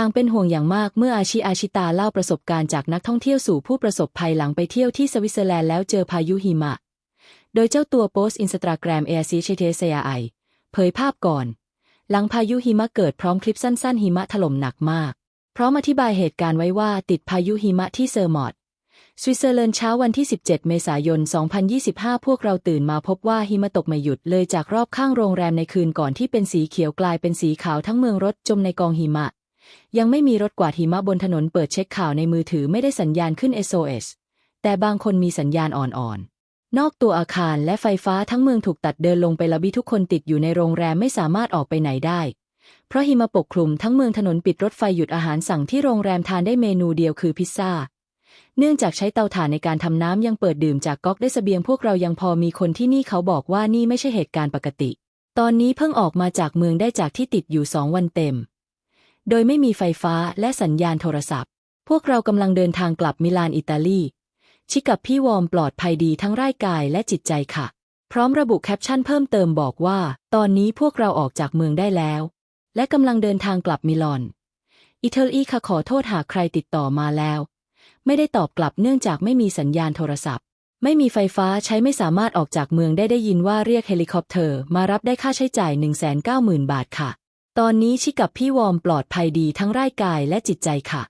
ต่างเป็นห่วงอย่างมากเมื่ออาชิอาชิตาเล่าประสบการณ์จากนักท่องเที่ยวสู่ผู้ประสบภัยหลังไปเที่ยวที่สวิตเซอร์แลนด์แล้วเจอพายุหิมะ โดยเจ้าตัวโพสต์อินสตาแกรมเอซีเชเทเซียไอเผยภาพก่อน หลังพายุหิมะเกิดพร้อมคลิปสั้นๆหิมะถล่มหนักมาก พร้อมอธิบายเหตุการณ์ไว้ว่าติดพายุหิมะที่เซอร์มอดสวิตเซอร์แลนด์เช้าวันที่ 17 เมษายน 2025 พวกเราตื่นมาพบว่าหิมะตกไม่หยุดเลยจากรอบข้างโรงแรมในคืนก่อนที่เป็นสีเขียวกลายเป็นสีขาวทั้งเมืองรถจมในกองหิมะ ยังไม่มีรถกวาดหิมะบนถนนเปิดเช็คข่าวในมือถือไม่ได้สัญญาณขึ้น SOS แต่บางคนมีสัญญาณอ่อนๆ นอกตัวอาคารและไฟฟ้าทั้งเมืองถูกตัดเดินลงไปละบิทุกคนติดอยู่ในโรงแรมไม่สามารถออกไปไหนได้ เพราะหิมะปกคลุมทั้งเมืองถนนปิดรถไฟหยุดอาหารสั่งที่โรงแรมทานได้เมนูเดียวคือพิซซ่าเนื่องจากใช้เตาถ่านในการทำน้ำยังเปิดดื่มจากก๊อกได้เสบียงพวกเรายังพอมีคนที่นี่เขาบอกว่านี่ไม่ใช่เหตุการณ์ปกติ ตอนนี้เพิ่งออกมาจากเมืองได้จากที่ติดอยู่สองวันเต็ม โดยไม่มีไฟฟ้าและสัญญาณโทรศัพท์ พวกเรากำลังเดินทางกลับมิลานอิตาลี ชิกับพี่วอมปลอดภัยดีทั้งร่างกายและจิตใจค่ะ พร้อมระบุแคปชั่นเพิ่มเติมบอกว่า ตอนนี้พวกเราออกจากเมืองได้แล้ว และกำลังเดินทางกลับมิลอนอิตาลีค่ะขอโทษหากใครติดต่อมาแล้ว ไม่ได้ตอบกลับเนื่องจากไม่มีสัญญาณโทรศัพท์ ไม่มีไฟฟ้าใช้ไม่สามารถออกจากเมืองได้ได้ยินว่าเรียกเฮลิคอปเตอร์ มารับได้ค่าใช้จ่าย 190,000 บาทค่ะ ตอนนี้ชิกับพี่วอมปลอดภัยดีทั้งร่างกายและจิตใจค่ะ